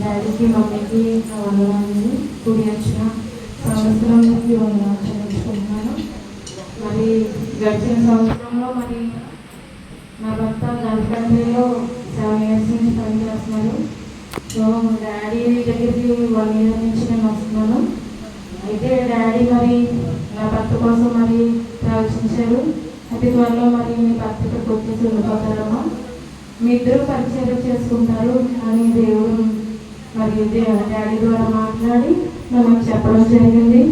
డాడీకి మమ్మీకి నా కూడి వచ్చిన సంవత్సరంకి వందనాలు చెల్లించుకుంటున్నాను మరి గడిచిన సంవత్సరంలో మరి నా భర్త గల్ఫ్ కంట్రీలో సెవెన్ ఇయర్స్ నుంచి పనిచేస్తున్నారు సో డాడీ దగ్గరికి వన్ ఇయర్ నుంచి నేను వస్తున్నాను. అయితే డాడీ మరి నా భర్త కోసం మరి ప్రవచించారు అతి త్వరలో మరి మీ భర్త ఇక్కడికి వచ్చేసి ఉండిపోతారమ్మా. మీ ఇద్దరు పరిచయం చేసుకుంటారు. అని దేవుడు మరియు డాడీ ద్వారా మాట్లాడి మనం చెప్పడం జరిగింది.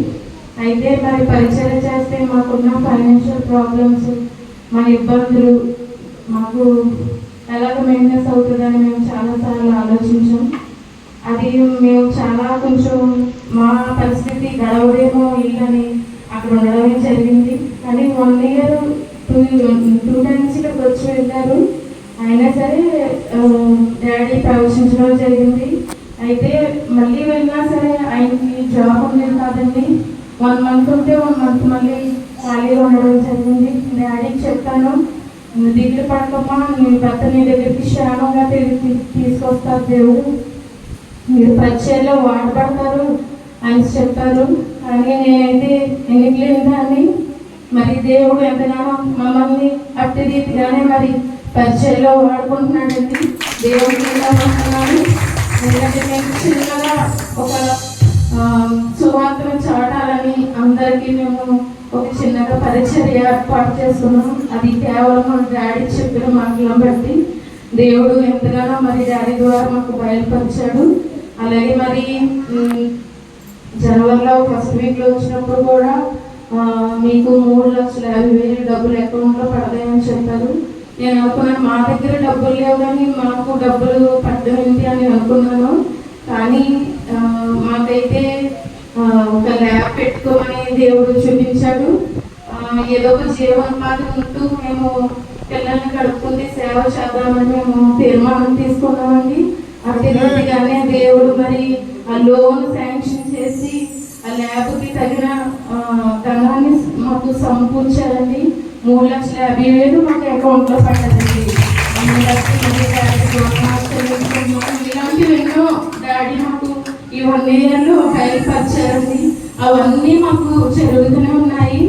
అయితే మరి పరిచయం చేస్తే మాకున్న ఫైనాన్షియల్ ప్రాబ్లమ్స్ మన ఇబ్బందులు మాకు ఎలాగ మెయింటెన్స్ అవుతుందని మేము చాలాసార్లు ఆలోచించాం. అది మేము చాలా కొంచెం మా పరిస్థితి గడవడేమో ఇల్లని అక్కడ ఉండడమే జరిగింది. కానీ one year two two times ఇక్కడికి వచ్చి వెళ్ళారు. అయినా సరే డాడీ ప్రవేశించడం జరిగింది. అయితే మళ్ళీ వెళ్ళినా సరే ఆయనకి జాబ్ ఉండేది కాదండి. వన్ మంత్ ఉంటే వన్ మంత్ మళ్ళీ ఖాళీగా ఉండడం జరిగింది. డాడీకి చెప్తాను దిగులు పడకమ్మా నీ భర్త నీ దగ్గరికి క్షేమంగా తిరిగి తీసుకొస్తారు దేవుడు. మీరు పరిచయంలో వాడబడతారు అని చెప్పారు. కానీ నేనైతే ఎన్నికలేని అని మరి దేవుడు ఎంతగానో మమ్మల్ని అట్టి రీతిగానే మరి పరిచయంలో వాడుకుంటున్నాడండి. దేవుడికి ఎలా ఎందుకంటే మేము చిన్నగా ఒక ఆ, సువార్తను చాటాలని అందరికీ మేము ఒక చిన్నగా పరిచర్య ఏర్పాటు చేసుకున్నాం. అది కేవలం మా డాడీ చెప్పిన మాటలను బట్టి దేవుడు ఎంతగానో మరి డాడీ ద్వారా మాకు బయలుపరిచాడు. అలాగే మరి ఉమ్, జనవరిలో ఫస్ట్ వీక్లో వచ్చినప్పుడు కూడా మీకు మూడు లక్షల యాభై వేలు డబ్బులు అకౌంట్లో పడతాయని చెప్పారు. నేను అనుకున్నాను మా దగ్గర డబ్బులు లేవు కానీ మాకు డబ్బులు పడ్డమేంటి అని అనుకున్నాను. కానీ మాకైతే ఒక ల్యాబ్ పెట్టుకోమని దేవుడు చూపించాడు. ఏదో ఒక జీవనోపాధి ఉంటూ మేము పిల్లల్ని కడుపుకుంటే సేవ చేద్దామని మేము తీర్మానం తీసుకున్నామండి. అట్టి రీతిగానే దేవుడు మరి ఆ లోన్ శాంక్షన్ చేసి ఆ ల్యాబ్కి తగిన ధనాన్ని మాకు సమకూర్చారండి. మూడు లక్షల యాభై వేలు మాకు అకౌంట్లో పడ్డదండి ఇలాంటివి ఎన్నో డాడీ మాకు ఈ వన్ ఇయర్లో బయలుపరిచారండి అవన్నీ మాకు జరుగుతూనే ఉన్నాయి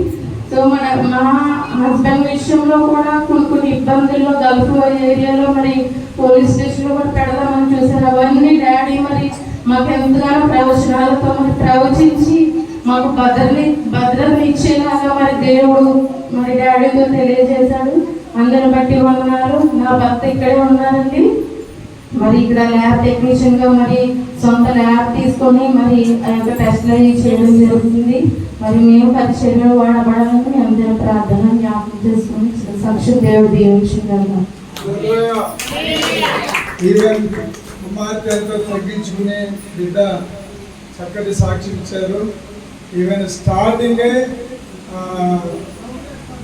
సో మన మా హస్బెండ్ విషయంలో కూడా కొన్ని కొన్ని ఇబ్బందుల్లో గల్ఫ్ ఏరియాలో మరి పోలీస్ స్టేషన్లో కూడా పెడదామని చూసారు అవన్నీ డాడీ మరి మాకు ఎంతగానో ప్రవచనాలతో మరి ప్రవచించి మాకు భద్రని భద్రతని ఇచ్చేలాగా మరి దేవుడు మరి డాడీతో తెలియజేశాడు అందరిని బట్టి ఉన్నారు. నా భర్త ఇక్కడే ఉన్నారండి మరి ఇక్కడ ల్యాబ్ టెక్నీషియన్గా మరి సొంత ల్యాబ్ తీసుకొని మరి ఆ యొక్క టెస్ట్లు చేయడం జరుగుతుంది. మరి మేము పరిచయం వాడబడాలని మీ అందరి ప్రార్థన జ్ఞాపకం చేసుకుని సాక్షి దేవుడు దీవించిందన్నా ఈవెన్ కుమార్తె ఎంతో తగ్గించుకునే బిడ్డ చక్కటి సాక్ష్యం ఇచ్చారు. ఈవెన్ స్టార్టింగే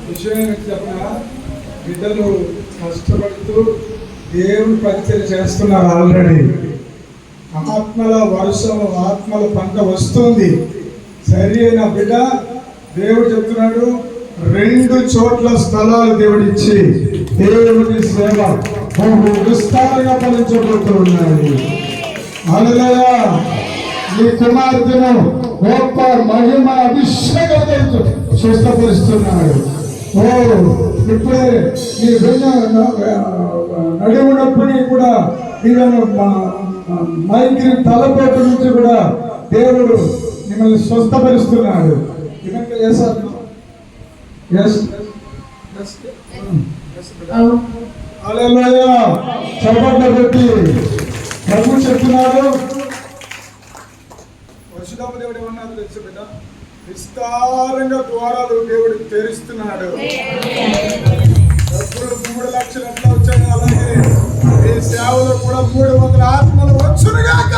విషయం ఏంటి చెప్పిన? బిడ్డలు కష్టపడుతూ దేవుని పరిచయం చేస్తున్నారు ఆల్రెడీ. ఆత్మల వర్షం ఆత్మల పంట వస్తుంది. సరి అయిన బిడ్డ దేవుడు చెప్తున్నాడు రెండు చోట్ల స్థలాలు దేవుడిచ్చి దేవుడి సేవ బహు విస్తారంగా ఫలించబోతున్నాయి. అందులో ఈ కుమార్తెను గొప్ప మహిమ అభిషేకం స్వస్థపరుస్తున్నాడు. ఓ ఇప్పుడే ఈ వెన్న నడివునప్పుడు కూడా ఈవెన్ మైకి తలపోటు నుంచి కూడా దేవుడు మిమ్మల్ని స్వస్థపరుస్తున్నాడు. ఇవన్నీ ఎస్ పెట్టి ప్రభు చెప్తున్నాడు పరిశుధామ దేవుడు ఏమన్నా తెలుసు బిడ్డ విస్తారంగా ద్వారాలు దేవుడు తెరుస్తున్నాడు. ఎప్పుడు మూడు లక్షలు ఎట్లా వచ్చాయో అలాగే ఈ సేవలో కూడా మూడు వందల ఆత్మలు వచ్చునుగాక.